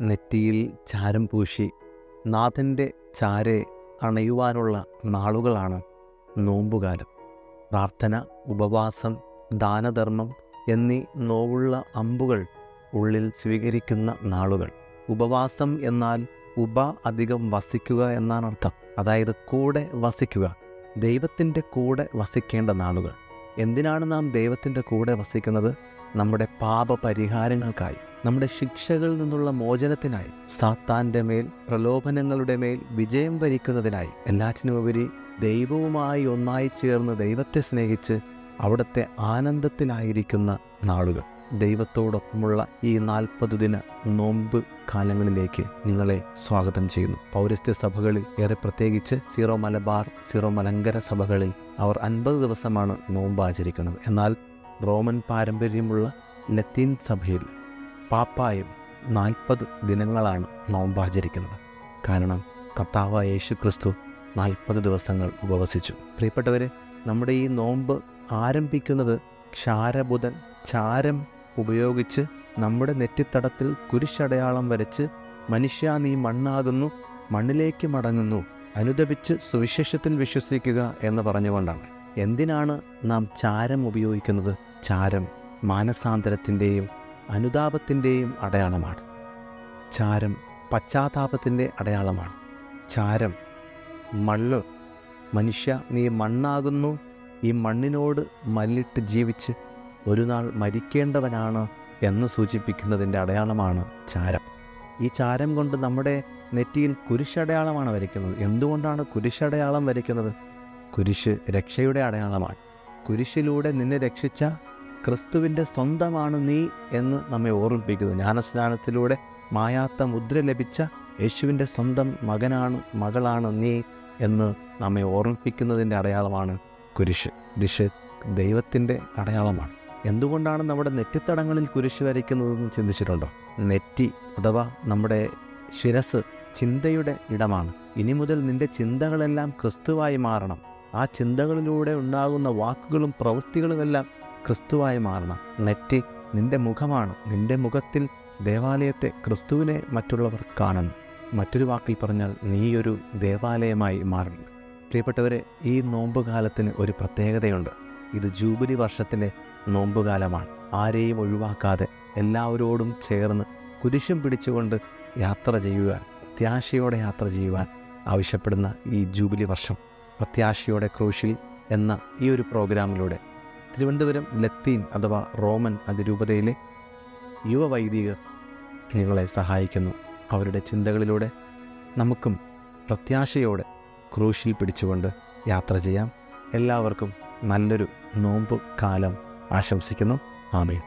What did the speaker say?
നെറ്റിയിൽ ചാരം പൂശി നാഥന്റെ ചാരെ അണയുവാനുള്ള നാളുകളാണ് നോമ്പുകാലം. പ്രാർത്ഥന ഉപവാസം ദാനധർമ്മം എന്നീ നോവുള്ള അമ്പുകൾ ഉള്ളിൽ സ്വീകരിക്കുന്ന നാളുകൾ. ഉപവാസം എന്നാൽ ഉപ അധികം വസിക്കുക എന്നാണ് അർത്ഥം. അതായത് കൂടെ വസിക്കുക. ദൈവത്തിന്റെ കൂടെ വസിക്കേണ്ട നാളുകൾ. എന്തിനാണ് നാം ദൈവത്തിന്റെ കൂടെ വസിക്കുന്നത്? നമ്മുടെ പാപ പരിഹാരങ്ങൾക്കായി നമ്മുടെ ശിക്ഷകളിൽ നിന്നുള്ള മോചനത്തിനായി സാത്താന്റെ മേൽ പ്രലോഭനങ്ങളുടെ മേൽ വിജയം വരിക്കുന്നതിനായി എല്ലാറ്റിനുമുപരി ദൈവവുമായി ഒന്നായി ചേർന്ന് ദൈവത്തെ സ്നേഹിച്ച് അവിടുത്തെ ആനന്ദത്തിലായിരിക്കുന്ന നാളുകൾ. ദൈവത്തോടൊപ്പമുള്ള ഈ നാൽപ്പത് ദിന നോമ്പ് കാലങ്ങളിലേക്ക് നിങ്ങളെ സ്വാഗതം ചെയ്യുന്നു. പൗരസ്ത്യ സഭകളിൽ ഏറെ പ്രത്യേകിച്ച് സീറോ മലബാർ സീറോ മലങ്കര സഭകളിൽ അവർ അൻപത് ദിവസമാണ് നോമ്പ് ആചരിക്കുന്നത് എന്നാൽ റോമൻ പാരമ്പര്യമുള്ള ലത്തീൻ സഭയിൽ പാപ്പായും നാൽപ്പത് ദിനങ്ങളാണ് നോമ്പാചരിക്കുന്നത് കാരണം കർത്താവ് യേശു ക്രിസ്തു നാൽപ്പത് ദിവസങ്ങൾ ഉപവസിച്ചു. പ്രിയപ്പെട്ടവർ നമ്മുടെ ഈ നോമ്പ് ആരംഭിക്കുന്നത് ക്ഷാരബുധൻ ചാരം ഉപയോഗിച്ച് നമ്മുടെ നെറ്റിത്തടത്തിൽ കുരിശടയാളം വരച്ച് മനുഷ്യ നീ മണ്ണാകുന്നു മണ്ണിലേക്ക് മടങ്ങുന്നു അനുദപിച്ച് സുവിശേഷത്തിൽ വിശ്വസിക്കുക എന്ന് പറഞ്ഞുകൊണ്ടാണ്. എന്തിനാണ് നാം ചാരം ഉപയോഗിക്കുന്നത്? ചാരം മാനസാന്തരത്തിന്റെയും അനുതാപത്തിന്റെയും അടയാളമാണ്. ചാരം പശ്ചാത്താപത്തിന്റെ അടയാളമാണ്. ചാരം മണ്ണ് മനുഷ്യ നീ മണ്ണാകുന്നു. ഈ മണ്ണിനോട് മല്ലിട്ട് ജീവിച്ച് ഒരു നാൾ മരിക്കേണ്ടവനാണ് എന്ന് സൂചിപ്പിക്കുന്നതിന്റെ അടയാളമാണ് ചാരം. ഈ ചാരം കൊണ്ട് നമ്മുടെ നെറ്റിയിൽ കുരിശടയാളമാണ് വരയ്ക്കുന്നത്. എന്തുകൊണ്ടാണ് കുരിശടയാളം വരയ്ക്കുന്നത്? കുരിശ് രക്ഷയുടെ അടയാളമാണ്. കുരിശിലൂടെ നിന്നെ രക്ഷിച്ച ക്രിസ്തുവിന്റെ സ്വന്തമാണ് നീ എന്ന് നമ്മെ ഓർമ്മിപ്പിക്കുന്നു. ജ്ഞാനസ്നാനത്തിലൂടെ മായാത്ത മുദ്ര ലഭിച്ച യേശുവിന്റെ സ്വന്തം മകനാണ് മകളാണ് നീ എന്ന് നമ്മെ ഓർമ്മിപ്പിക്കുന്നതിന്റെ അടയാളമാണ് കുരിശ്. കുരിശ് ദൈവത്തിന്റെ അടയാളമാണ്. എന്തുകൊണ്ടാണ് നമ്മുടെ നെറ്റിത്തടങ്ങളിൽ കുരിശ് വരയ്ക്കുന്നതെന്ന് ചിന്തിച്ചിട്ടുണ്ടോ? നെറ്റി അഥവാ നമ്മുടെ ശിരസ് ചിന്തയുടെ ഇടമാണ്. ഇനി മുതൽ നിന്റെ ചിന്തകളെല്ലാം ക്രിസ്തുവായി മാറണം. ആ ചിന്തകളിലൂടെ ഉണ്ടാകുന്ന വാക്കുകളും പ്രവൃത്തികളുമെല്ലാം ക്രിസ്തുവായി മാറണം. നെറ്റി നിന്റെ മുഖമാണ്. നിന്റെ മുഖത്തിൽ ദേവാലയത്തെ ക്രിസ്തുവിനെ മറ്റുള്ളവർ കാണണം മറ്റൊരു വാക്കിൽ പറഞ്ഞാൽ നീയൊരു ദേവാലയമായി മാറണം. പ്രിയപ്പെട്ടവരെ ഈ നോമ്പുകാലത്തിന് ഒരു പ്രത്യേകതയുണ്ട്. ഇത് ജൂബിലി വർഷത്തിലെ നോമ്പുകാലമാണ്. ആരെയും ഒഴിവാക്കാതെ എല്ലാവരോടും ചേർന്ന് കുരിശും പിടിച്ചുകൊണ്ട് യാത്ര ചെയ്യുവാൻ പ്രത്യാശയോടെ യാത്ര ചെയ്യുവാൻ ആവശ്യപ്പെടുന്ന ഈ ജൂബിലി വർഷം പ്രത്യാശയോടെ ക്രൂശിൽ എന്ന ഈ ഒരു പ്രോഗ്രാമിലൂടെ തിരുവനന്തപുരം ലത്തീൻ അഥവാ റോമൻ അതിരൂപതയിലെ യുവവൈദികർ നിങ്ങളെ സഹായിക്കുന്നു. അവരുടെ ചിന്തകളിലൂടെ നമുക്കും പ്രത്യാശയോടെ ക്രൂശിൽ പിടിച്ചുകൊണ്ട് യാത്ര ചെയ്യാം. എല്ലാവർക്കും നല്ലൊരു നോമ്പ് കാലം ആശംസിക്കുന്നു. ആമേൻ.